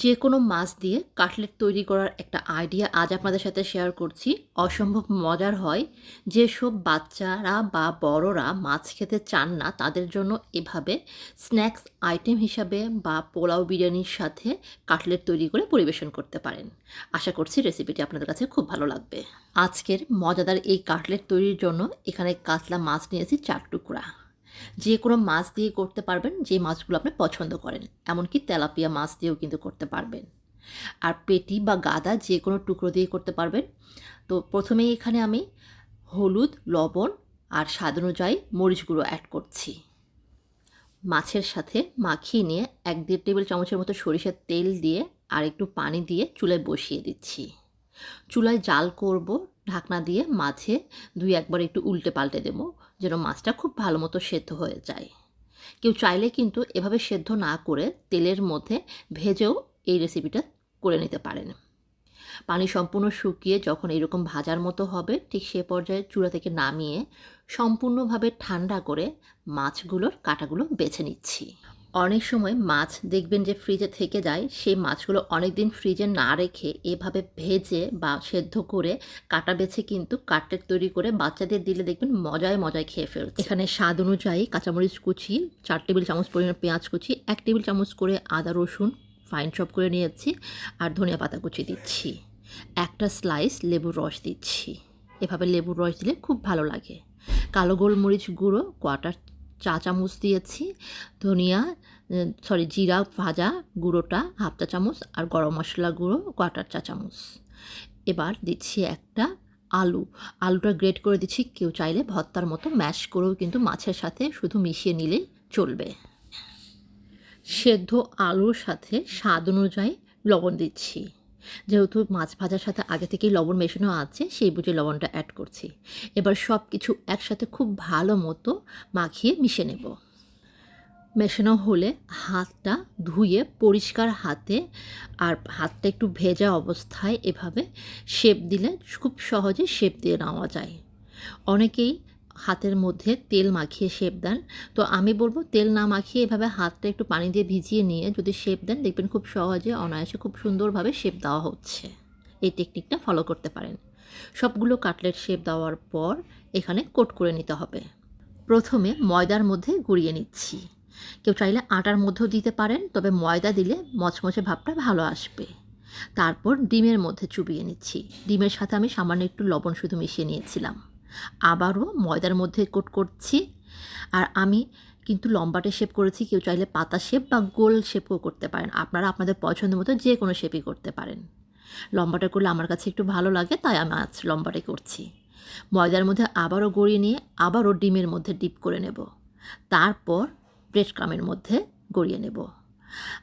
যে কোনো মাছ দিয়ে কাটলেট তৈরি করার একটা আইডিয়া আজ আপনাদের সাথে শেয়ার করছি। অসম্ভব মজার হয় যেসব বাচ্চারা বা বড়রা মাছ খেতে চান না, তাদের জন্য এভাবে স্ন্যাক্স আইটেম হিসাবে বা পোলাও বিরিয়ানির সাথে কাটলেট তৈরি করে পরিবেশন করতে পারেন। আশা করছি রেসিপিটি আপনাদের কাছে খুব ভালো লাগবে। আজকের মজাদার এই কাটলেট তৈরির জন্য এখানে কাতলা মাছ নিয়েছি চার টুকরা। যে কোনো মাছ দিয়ে করতে পারবেন, যে মাছগুলো আপনি পছন্দ করেন। এমনকি তেলাপিয়া মাছ দিয়েও কিন্তু করতে পারবেন। আর পেটি বা গাদা যে কোনো টুকরো দিয়ে করতে পারবেন। তো প্রথমেই এখানে আমি হলুদ, লবণ আর স্বাদ অনুযায়ী মরিচ গুঁড়ো অ্যাড করছি। মাছের সাথে মাখিয়ে নিয়ে এক দেড় টেবিল চামচের মতো সরিষার তেল দিয়ে আর একটু পানি দিয়ে চুলায় বসিয়ে দিচ্ছি। চুলায় জাল করব, ঢাকনা দিয়ে মাছে দুই একবার একটু উল্টে পাল্টে দেবো, যেন মাছটা খুব ভালো মতো সেদ্ধ হয়ে যায়। কেউ চাইলে কিন্তু এভাবে সেদ্ধ না করে তেলের মধ্যে ভেজেও এই রেসিপিটা করে নিতে পারেন। পানি সম্পূর্ণ শুকিয়ে যখন এরকম ভাজার মতো হবে, ঠিক সে পর্যায়ে চূড়া থেকে নামিয়ে সম্পূর্ণভাবে ঠান্ডা করে মাছগুলোর কাটাগুলো বেছে নিচ্ছি। অনেক সময় মাছ দেখবেন যে ফ্রিজে থেকে যায়, সেই মাছগুলো অনেক দিন ফ্রিজে না রেখে এভাবে ভেজে বা সেদ্ধ করে কাটা বেছে কিন্তু কাটলেট তৈরি করে বাচ্চাদের দিলে দেখবেন মজায় মজায় খেয়ে ফেলছে। এখানে স্বাদ অনুযায়ী কাঁচামরিচ কুচি, চার টেবিল চামচ পরিমাণ পেঁয়াজ কুচি, এক টেবিল চামচ করে আদা রসুন ফাইন চপ করে নিয়েছি আর ধনিয়া পাতা কুচি দিচ্ছি। একটা স্লাইস লেবুর রস দিচ্ছি। এভাবে লেবুর রস দিলে খুব ভালো লাগে। কালো গোলমরিচ গুঁড়ো কোয়াটার চা চামচ দিয়েছি, ধনিয়া সরি জিরা, ভাজা গুঁড়োটা হাফ চা চামচ আর গরম মশলা গুঁড়ো কোয়াটার চা চামচ এবার দিচ্ছি একটা আলু। আলুটা গ্রেট করে দিচ্ছি, কেউ চাইলে ভর্তার মতো ম্যাশ করেও কিন্তু মাছের সাথে শুধু মিশিয়ে নিলেই চলবে। সেদ্ধ আলুর সাথে স্বাদ অনুযায়ী লবণ দিচ্ছি। যেহেতু মাছ ভাজার সাথে আগে থেকেই লবণ মেশানো আছে, সেই বুঝে লবণটা অ্যাড করছি। এবার সব কিছু একসাথে খুব ভালো মতো মাখিয়ে মিশে নেব। মেশানো হলে হাতটা ধুয়ে পরিষ্কার হাতে আর হাতটা একটু ভেজা অবস্থায় এভাবে শেপ দিলে খুব সহজে শেপ দিয়ে নেওয়া যায়। অনেকেই হাতের মধ্যে তেল মাখিয়ে শেপ দেন। তো আমি বলব তেল না মাখিয়ে এভাবে হাতটা একটু পানি দিয়ে ভিজিয়ে নিয়ে যদি শেপ দেন, দেখবেন খুব সহজে অনায়াসে খুব সুন্দরভাবে শেপ দেওয়া হচ্ছে। এই টেকনিকটা ফলো করতে পারেন। সবগুলো কাটলেট শেপ দেওয়ার পর এখানে কোট করে নিতে হবে। প্রথমে ময়দার মধ্যে গুঁড়িয়ে নিচ্ছি। কেউ চাইলে আটার মধ্যেও দিতে পারেন, তবে ময়দা দিলে মচমচে ভাবটা ভালো আসবে। তারপর ডিমের মধ্যে চুবিয়ে নিচ্ছি। ডিমের সাথে আমি সামান্য একটু লবণ শুধু মিশিয়ে নিয়েছিলাম। আবারও ময়দার মধ্যে কোট করছি। আর আমি কিন্তু লম্বাটে শেপ করেছি, কেউ চাইলে পাতা শেপ বা গোল শেপও করতে পারেন। আপনারা আপনাদের পছন্দ মতো যে কোনো শেপই করতে পারেন। লম্বাটা করলে আমার কাছে একটু ভালো লাগে, তাই আমি আজ লম্বাটাই করছি। ময়দার মধ্যে আবারও গড়িয়ে নিয়ে আবারও ডিমের মধ্যে ডিপ করে নেব। তারপর ব্রেড ক্রামের মধ্যে গড়িয়ে নেব।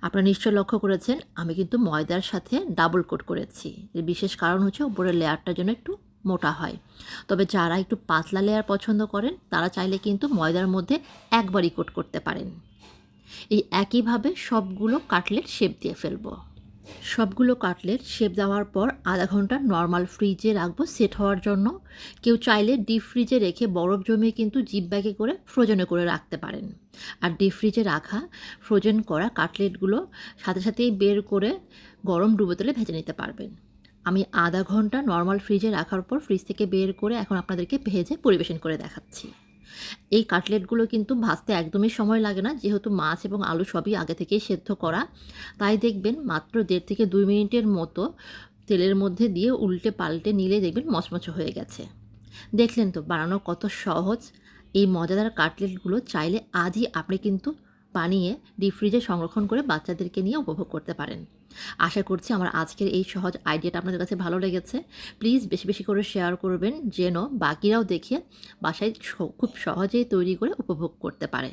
আপনারা নিশ্চয় লক্ষ্য করেছেন, আমি কিন্তু ময়দার সাথে ডাবল কোট করেছি। এর বিশেষ কারণ হচ্ছে উপরের লেয়ারটার জন্য একটু মোটা হয়। তবে যারা একটু পাতলা লেয়ার পছন্দ করেন, তারা চাইলে কিন্তু ময়দার মধ্যে একবারই কোট করতে পারেন। এই একইভাবে সবগুলো কাটলেট শেপ দিয়ে ফেলব। সবগুলো কাটলেট শেপ দেওয়ার পর আধা ঘণ্টা নর্মাল ফ্রিজে রাখব সেট হওয়ার জন্য। কেউ চাইলে ডিপ ফ্রিজে রেখে বরফ জমিয়ে কিন্তু জিপ ব্যাগে করে ফ্রোজেনে করে রাখতে পারেন। আর ডিপ ফ্রিজে রাখা ফ্রোজেন করা কাটলেটগুলো সাথে সাথেই বের করে গরম ডুবো তেলে ভেজে নিতে পারবেন। আমি আধা ঘণ্টা নর্মাল ফ্রিজে রাখার পর ফ্রিজ থেকে বের করে এখন আপনাদেরকে ভেজে পরিবেশন করে দেখাচ্ছি। এই কাটলেটগুলো কিন্তু ভাজতে একদমই সময় লাগে না, যেহেতু মাছ এবং আলু সবই আগে থেকেই সেদ্ধ করা। তাই দেখবেন মাত্র দেড় থেকে দুই মিনিটের মতো তেলের মধ্যে দিয়ে উল্টে পাল্টে নিলে দেখবেন মচমচে হয়ে গেছে। দেখলেন তো, বানানো কত সহজ। এই মজাদার কাটলেটগুলো চাইলে আজই আপনি কিন্তু বানিয়ে ডিপ ফ্রিজে সংরক্ষণ করে বাচ্চাদেরকে নিয়ে উপভোগ করতে পারেন। আশা করছি আমার আজকের এই সহজ আইডিয়াটা আপনাদের কাছে ভালো লেগেছে। প্লিজ বেশি বেশি করে শেয়ার করবেন যেন বাকিরাও দেখে বাসায় খুব সহজেই তৈরি করে উপভোগ করতে পারে।